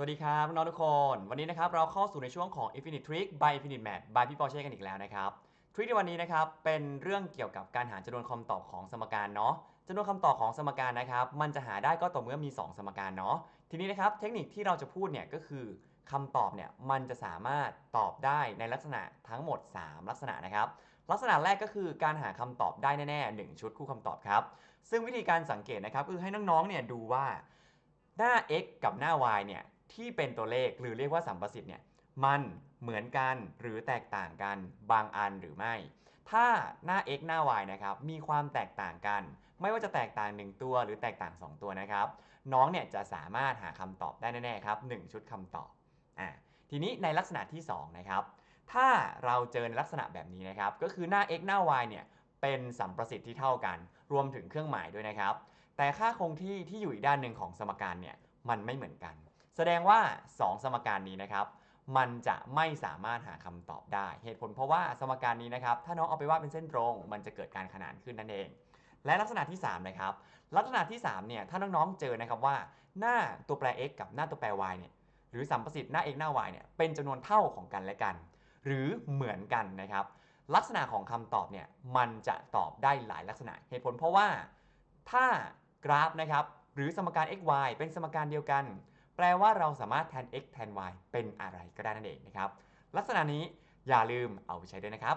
สวัสดีครับน้องทุกคน วันนี้นะครับเราเข้าสู่ในช่วงของ Infinite Trick by Infinite Math by พี่ปอเช่กันอีกแล้วนะครับทริคในวันนี้นะครับเป็นเรื่องเกี่ยวกับการหาจำนวนคำตอบของสมการเนาะจำนวนคำตอบของสมการนะครับมันจะหาได้ก็ต่อเมื่อมี 2 สมการเนาะทีนี้นะครับเทคนิคที่เราจะพูดเนี่ยก็คือคำตอบเนี่ยมันจะสามารถตอบได้ในลักษณะทั้งหมด 3 ลักษณะนะครับ ลักษณะแรกก็คือการหาคำตอบได้แน่ๆ1ชุดคู่คำตอบครับ ซึ่งวิธีการสังเกตนะครับคือให้น้องๆเนี่ยดูว่าหน้า x กับหน้า y เนี่ย ที่เป็นตัวเลขหรือเรียกว่าสัมประสิทธิ์เนี่ยมันเหมือนกันหรือแตกต่างกันบางอันหรือไม่ ถ้าหน้า x หน้า y นะครับมีความแตกต่างกัน ไม่ว่าจะแตกต่าง 1 ตัวหรือแตกต่าง 2 ตัวนะครับ น้องเนี่ยจะสามารถหาคำตอบได้แน่ๆครับ 1 ชุดคำตอบอ่าทีนี้ในลักษณะที่ 2 นะครับ ถ้าเราเจอในลักษณะแบบนี้นะครับ ก็คือหน้า x หน้า y เนี่ยเป็นสัมประสิทธิ์ที่เท่ากัน รวมถึงเครื่องหมายด้วยนะครับ แต่ค่าคงที่ที่อยู่อีกด้านหนึ่งของสมการเนี่ยมันไม่เหมือนกัน แสดงว่า 2 สมการนี้นะครับ มันจะไม่สามารถหาคำตอบได้ เหตุผลเพราะว่าสมการนี้นะครับ ถ้าน้องเอาไปวาดเป็นเส้นตรง มันจะเกิดการขนานขึ้นนั่นเอง และลักษณะที่ 3 นะครับ ลักษณะที่3เนี่ย ถ้าน้องๆเจอนะครับว่า หน้าตัวแปร x กับหน้าตัวแปร y เนี่ย หรือสัมประสิทธิ์หน้า x หน้า y เนี่ย เป็นจำนวนเท่าของกันและกัน หรือเหมือนกันนะครับ ลักษณะของคำตอบเนี่ย มันจะตอบได้หลายลักษณะ เหตุผลเพราะว่า ถ้ากราฟนะครับ หรือสมการ x y เป็นสมการเดียวกัน แปลว่าเราสามารถแทน x แทน y เป็นอะไรก็ได้นั่นเองนะครับ ลักษณะนี้อย่าลืมเอาไปใช้ด้วยนะครับ